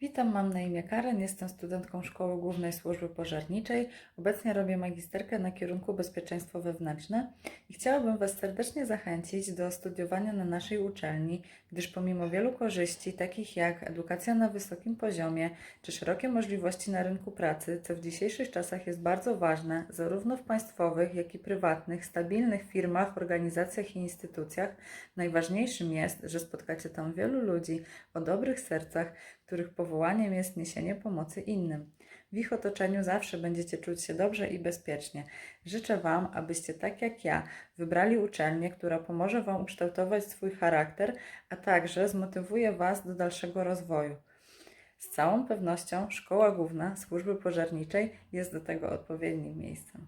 Witam, mam na imię Karen, jestem studentką Szkoły Głównej Służby Pożarniczej. Obecnie robię magisterkę na kierunku bezpieczeństwo wewnętrzne i chciałabym Was serdecznie zachęcić do studiowania na naszej uczelni, gdyż pomimo wielu korzyści, takich jak edukacja na wysokim poziomie czy szerokie możliwości na rynku pracy, co w dzisiejszych czasach jest bardzo ważne, zarówno w państwowych, jak i prywatnych, stabilnych firmach, organizacjach i instytucjach, najważniejszym jest, że spotkacie tam wielu ludzi o dobrych sercach, których powołaniem jest niesienie pomocy innym. W ich otoczeniu zawsze będziecie czuć się dobrze i bezpiecznie. Życzę Wam, abyście tak jak ja wybrali uczelnię, która pomoże Wam ukształtować swój charakter, a także zmotywuje Was do dalszego rozwoju. Z całą pewnością Szkoła Główna Służby Pożarniczej jest do tego odpowiednim miejscem.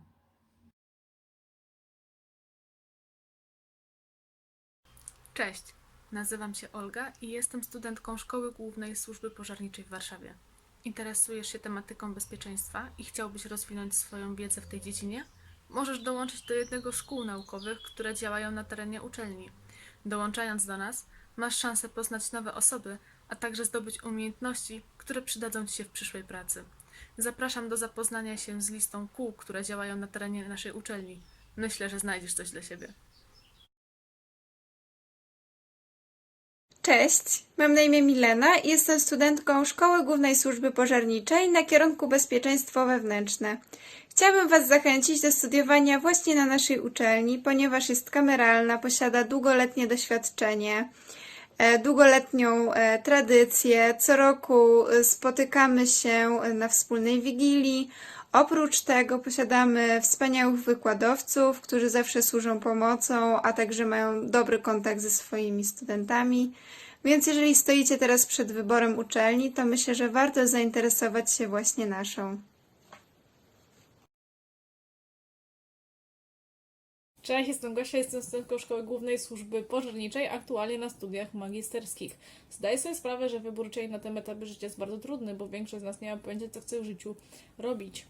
Cześć, nazywam się Olga i jestem studentką Szkoły Głównej Służby Pożarniczej w Warszawie. Interesujesz się tematyką bezpieczeństwa i chciałbyś rozwinąć swoją wiedzę w tej dziedzinie? Możesz dołączyć do jednego z szkół naukowych, które działają na terenie uczelni. Dołączając do nas, masz szansę poznać nowe osoby, a także zdobyć umiejętności, które przydadzą Ci się w przyszłej pracy. Zapraszam do zapoznania się z listą kół, które działają na terenie naszej uczelni. Myślę, że znajdziesz coś dla siebie. Cześć, mam na imię Milena i jestem studentką Szkoły Głównej Służby Pożarniczej na kierunku Bezpieczeństwo Wewnętrzne. Chciałabym Was zachęcić do studiowania właśnie na naszej uczelni, ponieważ jest kameralna, posiada długoletnie doświadczenie, długoletnią e, tradycję. Co roku e, spotykamy się na wspólnej wigilii. Oprócz tego posiadamy wspaniałych wykładowców, którzy zawsze służą pomocą, a także mają dobry kontakt ze swoimi studentami. Więc jeżeli stoicie teraz przed wyborem uczelni, to myślę, że warto zainteresować się właśnie naszą. Cześć, jestem Gosia, jestem studentką Szkoły Głównej Służby Pożarniczej, aktualnie na studiach magisterskich. Zdaję sobie sprawę, że wybór uczelni na tym etapie życia jest bardzo trudny, bo większość z nas nie ma pojęcia, co chce w życiu robić.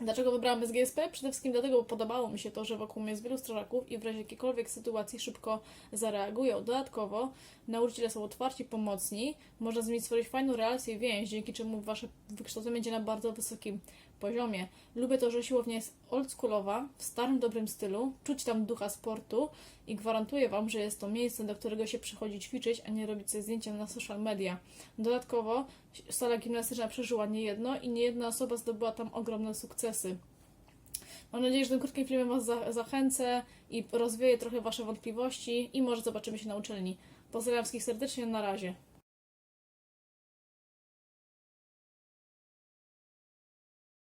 Dlaczego wybrałam SGSP? Przede wszystkim dlatego, bo podobało mi się to, że wokół mnie jest wielu strażaków i w razie jakiejkolwiek sytuacji szybko zareagują. Dodatkowo nauczyciele są otwarci, pomocni, można z nimi stworzyć fajną relację i więź, dzięki czemu wasze wykształcenie będzie na bardzo wysokim poziomie. Lubię to, że siłownia jest oldschoolowa, w starym, dobrym stylu, czuć tam ducha sportu i gwarantuję Wam, że jest to miejsce, do którego się przychodzi ćwiczyć, a nie robić sobie zdjęcia na social media. Dodatkowo sala gimnastyczna przeżyła niejedno i niejedna osoba zdobyła tam ogromne sukcesy. Mam nadzieję, że tym krótkim filmem Was za- zachęcę i rozwieję trochę Wasze wątpliwości i może zobaczymy się na uczelni. Pozdrawiam wszystkich serdecznie, na razie.